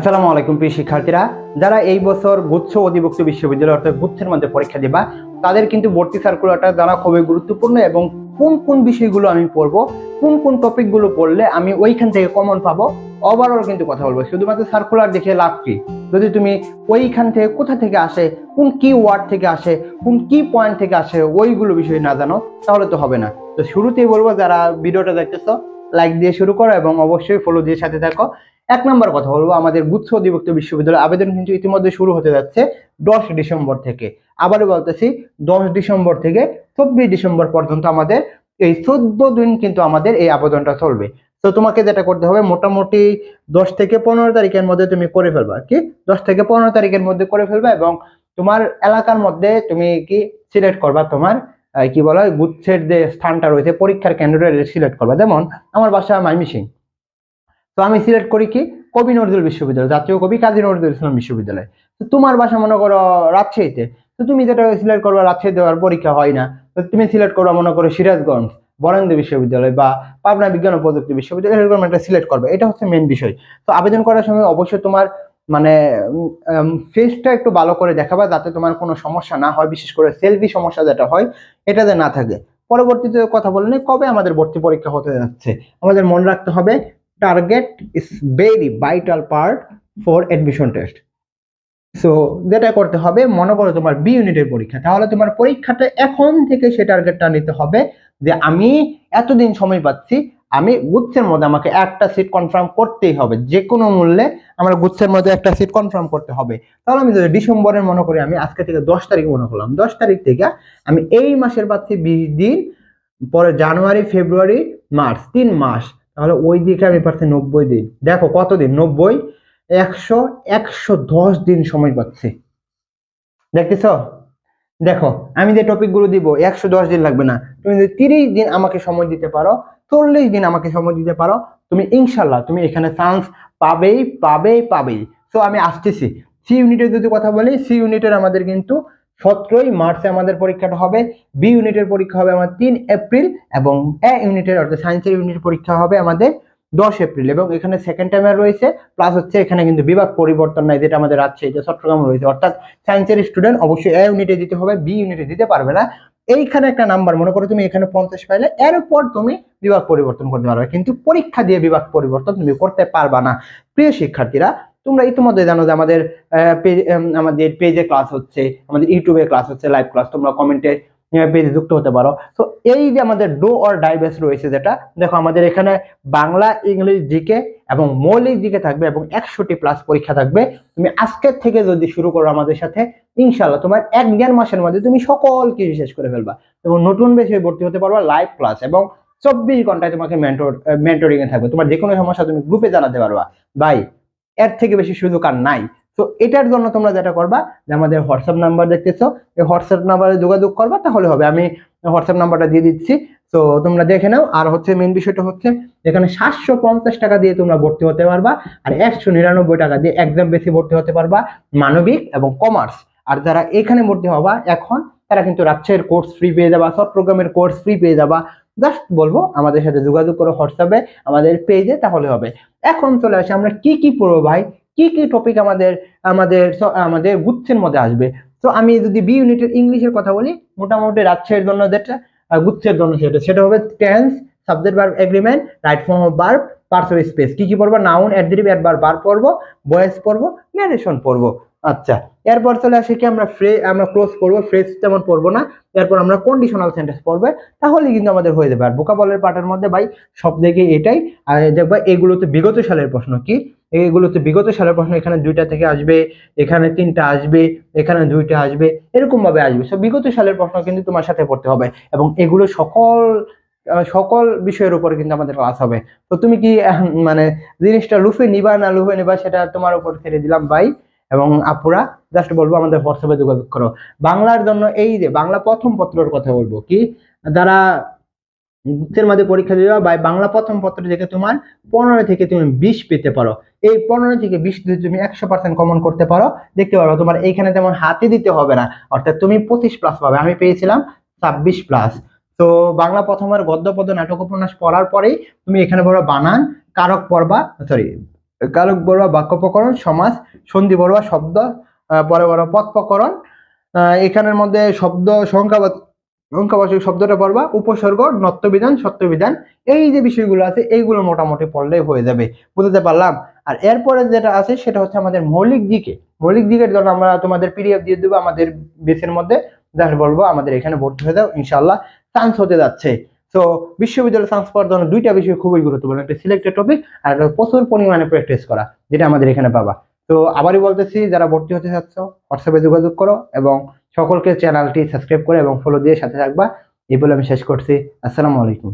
আসসালামু আলাইকুম প্রিয় শিক্ষার্থীরা। যারা এই বছর গুচ্ছ অধিভুক্ত বিশ্ববিদ্যালয় অর্থাৎ গুচ্ছের মধ্যে পরীক্ষা দেবা, তাদের কিন্তু ভর্তি সার্কুলারটা জানা খুবই গুরুত্বপূর্ণ এবং কোন কোন বিষয়গুলো আমি পড়ব, কোন কোন টপিকগুলো পড়লে আমি ওইখান থেকে কমন পাবো ওভারঅল কিন্তু কথা বলব। শুধুমাত্র সার্কুলার দেখে লাভ কি? যদি তুমি ওইখান থেকে কোথা থেকে আসে, কোন কি ওয়ার্ড থেকে আসে, কোন কি পয়েন্ট থেকে আসে, ওইগুলো বিষয় না জানো, তাহলে তো হবে না। তো শুরুতেই বলব, যারা ভিডিওটা দেখতেছো লাইক দিয়ে শুরু করো এবং অবশ্যই ফলো দিয়ে সাথে থাকো। এক নম্বর কথা বলব, আমাদের গুচ্ছ অধিভুক্ত বিশ্ববিদ্যালয় আবেদন কিন্তু ইতিমধ্যে শুরু হতে যাচ্ছে দশ ডিসেম্বর থেকে। আবারও বলতেছি, দশ ডিসেম্বর থেকে চব্বিশ ডিসেম্বর পর্যন্ত আমাদের এই চোদ্দ দিন কিন্তু আমাদের এই আবেদনটা চলবে। তো তোমাকে যেটা করতে হবে, মোটামুটি দশ থেকে পনেরো তারিখের মধ্যে তুমি করে ফেলবা, কি? দশ থেকে পনেরো তারিখের মধ্যে করে ফেলবা এবং তোমার এলাকার মধ্যে তুমি কি সিলেক্ট করবা তোমার কি বলা হয় গুচ্ছের যে স্থানটা রয়েছে, পরীক্ষার কেন্দ্রটা সিলেক্ট করবা। যেমন, আমার বাসা মাইমিসিং তো আমি সিলেক্ট করি কি? কবি নজরুল বিশ্ববিদ্যালয়, জাতীয় কবি কাজী নজরুল ইসলাম বিশ্ববিদ্যালয়। তো তোমার বাসা মনে করো রাজশাহীতে, তো তুমি যেটা সিলেক্ট করবা রাজশাহী দেওয়ার পরীক্ষা হয় না, তো তুমি সিলেক্ট করবা মনে করো সিরাজগঞ্জ, বরেন্দ্র বিশ্ববিদ্যালয় বা পাবনা বিজ্ঞান ও প্রযুক্তি বিশ্ববিদ্যালয়, এরকম একটা সিলেক্ট করবে। এটা হচ্ছে মেন বিষয়। তো আবেদন করার সময় অবশ্যই তোমার মানে ফেসটা একটু ভালো করে দেখাবা যাতে তোমার কোনো সমস্যা না হয়, বিশেষ করে সেলফি সমস্যা যেটা হয় এটাতে না থাকে। পরবর্তীতে কথা বললে কবে আমাদের ভর্তি পরীক্ষা হতে যাচ্ছে? আমাদের মনে রাখতে হবে target is very vital part for admission test so যেটা করতে হবে, মনে করো তোমার বি ইউনিটের পরীক্ষা। তাহলে তোমার পরীক্ষাটা এখন থেকে সে টার্গেটটা নিতে হবে যে আমি এতদিন সময় পাচ্ছি, আমি গুচ্ছের মধ্যে আমাকে একটা সিট কনফার্ম করতেই হবে। যে কোনো মূল্যে আমার গুচ্ছের মধ্যে একটা সিট কনফার্ম করতে হবে। তাহলে আমি যদি ডিসেম্বরের মনে করি, আমি আজকে থেকে দশ তারিখ মনে করলাম, দশ তারিখ থেকে আমি এই মাসের পাচ্ছি বিশ দিন, পরে জানুয়ারি, ফেব্রুয়ারি, মার্চ, তিন মাস। তাহলে ওই দিকে আমি পাচ্ছি নব্বই দিন। দেখো কত দিন? নব্বই, একশো একশো দশ দিন সময় পাচ্ছি। দেখতেছ? দেখো, আমি যে টপিকগুলো দিব, একশো দশ দিন লাগবে না। তুমি যদি তিরিশ দিন আমাকে সময় দিতে পারো, চল্লিশ দিন আমাকে সময় দিতে পারো, তুমি ইনশাল্লাহ তুমি এখানে চান্স পাবেই পাবেই পাবেই। তো আমি আসতেছি। সি ইউনিটের যদি কথা বলি সি ইউনিটের আমাদের কিন্তু সতেরোই মার্চে আমাদের পরীক্ষাটা হবে, বি ইউনিটের পরীক্ষা হবে আমার তিন এপ্রিল এবং এ ইউনিটের অর্থাৎ সায়েন্সের ইউনিটের পরীক্ষা হবে আমাদের দশ এপ্রিল এবং এখানে সেকেন্ড টাইমে রয়েছে প্লাস হচ্ছে এখানে কিন্তু বিভাগ পরিবর্তন নাই যেটা আমাদের রাজশাহীতে চট্টগ্রাম রয়েছে। অর্থাৎ সায়েন্সের স্টুডেন্ট অবশ্যই এ ইউনিটে দিতে হবে, বি ইউনিটে দিতে পারবে না। এইখানে একটা নাম্বার মনে করো তুমি এখানে পঞ্চাশ পাইলে, এরপর তুমি বিভাগ পরিবর্তন করতে পারবে। কিন্তু পরীক্ষা দিয়ে বিভাগ পরিবর্তন তুমি করতে পারবা না। প্রিয় শিক্ষার্থীরা তোমরা ইতিমধ্যে জানো যে আমাদের আমাদের পেজে ক্লাস হচ্ছে, আমাদের ইউটিউবে ক্লাস হচ্ছে লাইভ ক্লাস তোমরা কমেন্টে পেজে যুক্ত হতে পারো। তো এই যে আমাদের ডো অর ডাইবেস রয়েছে যেটা, দেখো আমাদের এখানে বাংলা, ইংলিশ জিকে এবং মৌলিক জিকে থাকবে এবং একশোটি প্লাস পরীক্ষা থাকবে। তুমি আজকের থেকে যদি শুরু করো আমাদের সাথে ইনশাল্লাহ তোমার এক দেড় মাসের মধ্যে তুমি সকল কিছু শেষ করে ফেলবা। এবং নতুন বিষয়ে ভর্তি হতে পারবা লাইভ ক্লাস এবং চব্বিশ ঘন্টায় তোমাকে মেন্টর মেন্টরিং এ থাকবে। তোমার যে কোনো সমস্যা তুমি গ্রুপে জানাতে পারবা। ভাই এর থেকে বেশি সুযোগ আর নাই। তো এটার জন্য তোমরা যেটা করবা, যে আমাদের হোয়াটসঅ্যাপ নাম্বার দেখতেছো, এই হোয়াটসঅ্যাপ নাম্বারে যোগাযোগ করবা, তাহলে হবে। আমি হোয়াটসঅ্যাপ নাম্বারটা দিয়ে দিচ্ছি। তো তোমরা দেখে নাও। আর হচ্ছে মেন বিষয়টা হচ্ছে, এখানে সাতশো পঞ্চাশ টাকা দিয়ে তোমরা ভর্তি হতে পারবা আর একশো নিরানব্বই টাকা দিয়ে একদম বেশি ভর্তি হতে পারবা মানবিক এবং কমার্স আর যারা এখানে ভর্তি হবা এখন, তারা কিন্তু রাজশাহীর কোর্স ফ্রি পেয়ে যাবা সব চট্টগ্রামের কোর্স ফ্রি পেয়ে যাবা। জাস্ট বলব, আমাদের সাথে যোগাযোগ করো হোয়াটসঅ্যাপে, আমাদের পেজে তাহলে হবে। এখন চলে আসি আমরা কি কি পড়ব ভাই? কি কি টপিক আমাদের আমাদের আমাদের গুচ্ছের মধ্যে আসবে? তো আমি যদি বি ইউনিটের ইংলিশের কথা বলি, মোটামুটি রাজশাহীর জন্য যেটা গুচ্ছের জন্য সেটা। সেটা হবে tense subject verb agreement right form of verb parts of speech কি কি পড়ব? নাউন অ্যাডজেক্টিভ অ্যাডভার্ব ভার্ব পড়ব ভয়েস পড়ব ন্যারেশন পড়ব। আচ্ছা এরপর চলে আসি কি আমরা ফ্রে আমরা ক্লোজ করব ফ্রেজ তেমন পড়ব না, এরপর আমরা কন্ডিশনাল সেন্টেন্স পড়বে, তাহলে কিন্তু আমাদের হয়ে যাবে। আর বোকাবলের পার্টের মধ্যে ভাই সব থেকে এটাই, আর দেখবা এগুলোতে বিগত সালের প্রশ্ন কি? এগুলোতে বিগত সালের প্রশ্ন, এখানে দুইটা থেকে আসবে, এখানে তিনটা আসবে, এখানে দুইটা আসবে এরকম ভাবে আসবে। সব বিগত সালের প্রশ্ন কিন্তু তোমার সাথে পড়তে হবে এবং এগুলো সকল সকল বিষয়ের উপর কিন্তু আমাদের ক্লাস হবে। তো তুমি কি মানে জিনিসটা লুফে নিবা না লুফে নিবা সেটা তোমার উপর ছেড়ে দিলাম ভাই। এবং আপুরা জাস্ট বলব আমাদের হোয়াটসঅ্যাপে যোগাযোগ করো। বাংলার জন্য এই যে, বাংলা প্রথম পত্রের কথা বলব কি, যারা গুচ্ছের মধ্যে পরীক্ষা দেওয়া বা বাংলা প্রথম পত্র থেকে তোমার পনেরো থেকে তুমি বিশ পেতে পারো। এই পনেরো থেকে বিশ যদি তুমি একশো পার্সেন্ট কমন করতে পারো, দেখতে পারো তোমার এইখানে তেমন হাতে দিতে হবে না। অর্থাৎ তুমি পঁচিশ প্লাস পাবে, আমি পেয়েছিলাম ছাব্বিশ প্লাস তো বাংলা প্রথমের গদ্য পদ্য নাটক উপন্যাস পড়ার পরেই তুমি এখানে পড়ো বানান, কারক পড়বা সরি কারক বড়ুয়া বাক্য প্রকরণ সমাজ সন্ধি বড়ুয়া শব্দ পরে বড় পদ প্রকরণ এখানের মধ্যে শব্দ সংখ্যাবাদ সংখ্যাবাচক শব্দটা পড়বা, উপসর্গ নত্যবিধান সত্যবিধান, এই যে বিষয়গুলো আছে, এইগুলো মোটামুটি পড়লেই হয়ে যাবে। বুঝতে পারলাম? আর এরপরে যেটা আছে, সেটা হচ্ছে আমাদের মৌলিক দিকে। মৌলিক দিকের জন্য আমরা তোমাদের পিডিএফ দিয়ে দেবো, আমাদের বেসের মধ্যে যার বলব, আমাদের এখানে ভর্তি হয়ে যাও ইনশাল্লাহ চান্স হতে যাচ্ছে। তো বিশ্ববিদ্যালয় সায়েন্স পড়ার জন্য দুইটা বিষয় খুবই গুরুত্বপূর্ণ, একটা সিলেক্টেড টপিক আর প্রচুর পরিমাণে প্র্যাকটিস করা, যেটা আমাদের এখানে পাবা। তো আবারই বলতেছি, যারা ভর্তি হতে চাচ্ছ হোয়াটসঅ্যাপে যোগাযোগ করো এবং সকলকে চ্যানেলটি সাবস্ক্রাইব করে এবং ফলো দিয়ে সাথে থাকবা। এই বলে আমি শেষ করছি। আসসালামু আলাইকুম।